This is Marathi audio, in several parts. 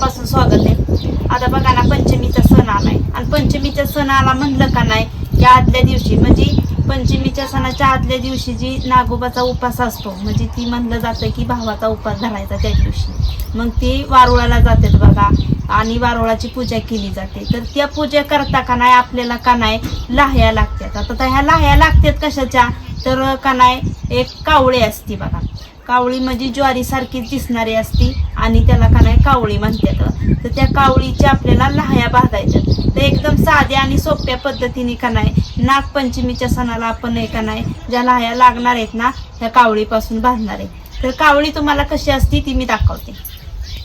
मनापासून स्वागत आहे. आता बघा ना पंचमीचा सण आलाय. आणि पंचमीच्या सण आला म्हणलं का नाही या आदल्या दिवशी म्हणजे पंचमीच्या सणाच्या आदल्या दिवशी जी नागोबाचा उपास असतो म्हणजे ती म्हणलं जातं की भावाचा उपास धरायचा त्या दिवशी. मग ती वारुळाला जातात बघा आणि वारुळाची पूजा केली जाते. तर त्या पूजा करता का नाही आपल्याला का नाही लाह्या लागतात. आता तर ह्या लाह्या लागतात कशाच्या? तर का नाही एक कावळे असते बघा. कावळी म्हणजे ज्वारीसारखी दिसणारी असती आणि त्याला का नाही कावळी म्हणतात. तर त्या कावळीच्या आपल्याला लहाया बांधायच्या तर एकदम साध्या आणि सोप्या पद्धतीने का नाही नागपंचमीच्या सणाला आपण हे का नाही ज्या लहाया लागणार आहेत ना त्या कावळीपासून बांधणार आहे तर कावळी तुम्हाला कशी असती ती मी दाखवते.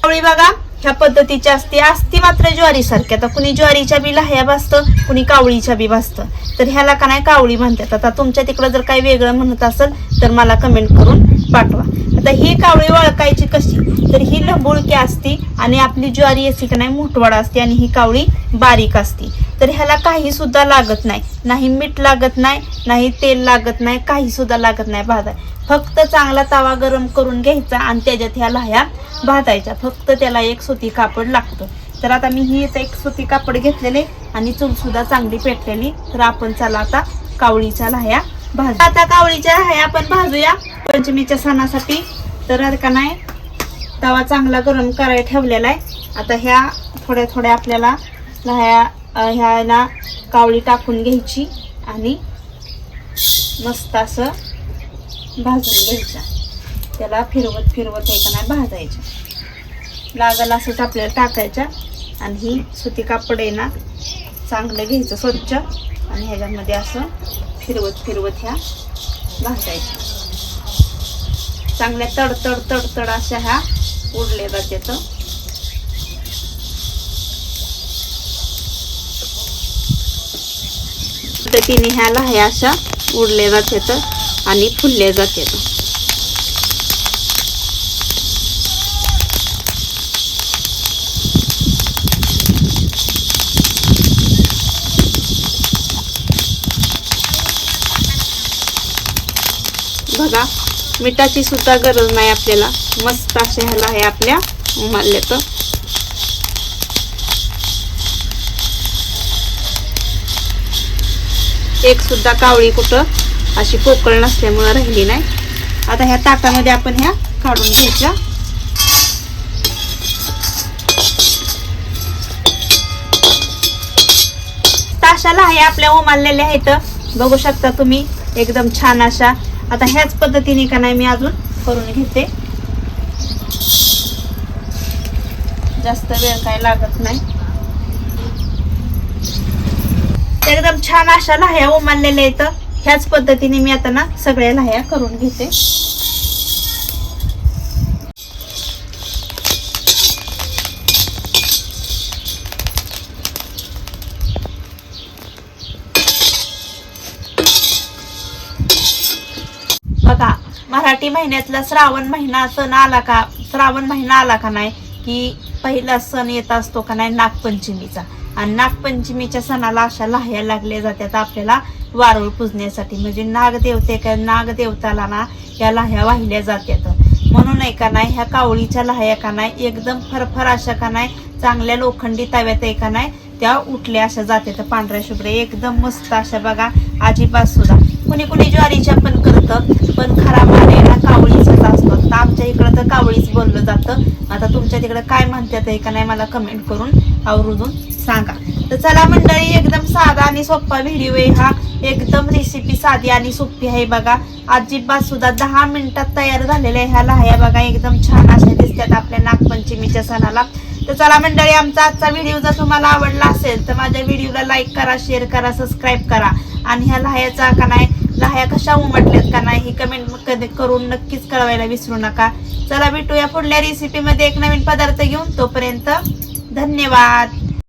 कावळी बघा ह्या पद्धतीची असते. असती मात्र ज्वारीसारखी. आता कुणी ज्वारीच्या बी लाह्या भासतं कुणी कावळीच्या बी भासतं तर ह्याला का नाही कावळी म्हणतात. आता तुमच्या तिकडं जर काही वेगळं म्हणत असेल तर मला कमेंट करून पाठवा. आता ही कावळी वळकायची कशी? तर ही लंबुळकी असते आणि आपली ज्वारी असते का नाही मोठवाड असते आणि ही कावळी बारीक असती. तर ह्याला काही सुद्धा लागत नाही. नाही मीठ लागत नाही नाही तेल लागत नाही काही सुद्धा लागत नाही भाजाय फक्त चांगला तवा गरम करून घ्यायचा आणि त्याच्यात ह्या लाह्या भाजायच्या. फक्त त्याला एक सुती कापड लागतं. तर आता मी ही एक सुती कापड घेतलेले आणि चूल सुद्धा चांगली पेटलेली. तर आपण चला आता कावळीच्या लाह्या भाजू. आता कावळीच्या लाह्या आपण भाजूया. पंचमीच्या सणासाठी. तर का नाही तवा चांगला गरम करायला ठेवलेला आहे. आता ह्या थोड्या थोड्या आपल्याला लाह्या ह्या ह्याला कावळी टाकून घ्यायची आणि मस्त असं भाजून घ्यायचं. त्याला फिरवत फिरवत हे का नाही भाजायचं. लागल असंच आपल्याला टाकायच्या आणि ही सुती कापड आहे ना चांगलं घ्यायचं स्वच्छ. आणि ह्याच्यामध्ये असं फिरवत फिरवत ह्या भाजायच्या. चांगल्या तड तड तड तड अशा ह्या उडल्या जातात पद्धतीने ह्या लाह्या अशा उडल्या जातात आणि फुलल्या जातात बघा मिठाची सुद्धा गरज नाही आपल्याला. मस्त असे ह्याला आहे आपल्या उमाल्यात एक सुद्धा कावळी कुठं अशी पोकळ नसल्यामुळं राहिली नाही. आता ह्या ताटामध्ये आपण ह्या काढून घ्यायच्या. ताशाला आहे आपल्या उमाललेल्या आहेत बघू शकता तुम्ही एकदम छान अशा आता ह्याच पद्धतीने का नाही मी अजून करून घेते. जास्त वेळ काय लागत नाही. एकदम छान अशा लाह्या उमाललेल्या आहेत. ह्याच पद्धतीने मी आता ना सगळ्या लाह्या करून घेते. बघा मराठी महिन्यातला श्रावण महिना सण आला का श्रावण महिना आला का नाही की पहिला सण येत असतो का नाही नागपंचमीचा. आणि नागपंचमीच्या सणाला अशा लाह्या लागल्या जातात आपल्याला वारूळ पुजण्यासाठी. म्हणजे नागदेवते का नागदेवताला ना या लाह्या वाहिल्या जातात. म्हणून आहे का नाही ह्या कावळीच्या लाह्या का नाही एकदम फरफर अशा का नाही चांगल्या लोखंडी तव्यात आहे का नाही त्या उठल्या अशा जातात. पांढऱ्या शुभ्र एकदम मस्त अशा बघा अजिबात सुद्धा कुणी कुणी ज्वारीच्या पण करतं पण खरा मान कावळीचाच असतो. तर आमच्या इकडं तर कावळीच बोललं जातं. आता तुमच्या तिकडं काय म्हणतात हे का नाही मला कमेंट करून आवर्जून सांगा. तर चला मंडळी एकदम साधा आणि सोपा व्हिडिओ आहे हा. एकदम रेसिपी साधी आणि सोपी आहे बघा. अजिबात सुद्धा दहा मिनिटात तयार झालेल्या ह्या लाह्या बघा. एकदम छान अशा दिसतात आपल्या नागपंचमीच्या सणाला. तर चला मंडळी आमचा आजचा व्हिडिओ जर तुम्हाला आवडला असेल तर माझ्या व्हिडिओला लाईक करा शेअर करा सबस्क्राईब करा. आणि ह्या लाह्याचा का नाही ह्या कशा उमटल्यात का नाही ही कमेंट कधी करून नक्कीच कळवायला विसरू नका. चला भेटूया पुढल्या रेसिपीमध्ये एक नवीन पदार्थ घेऊन तोपर्यंत धन्यवाद.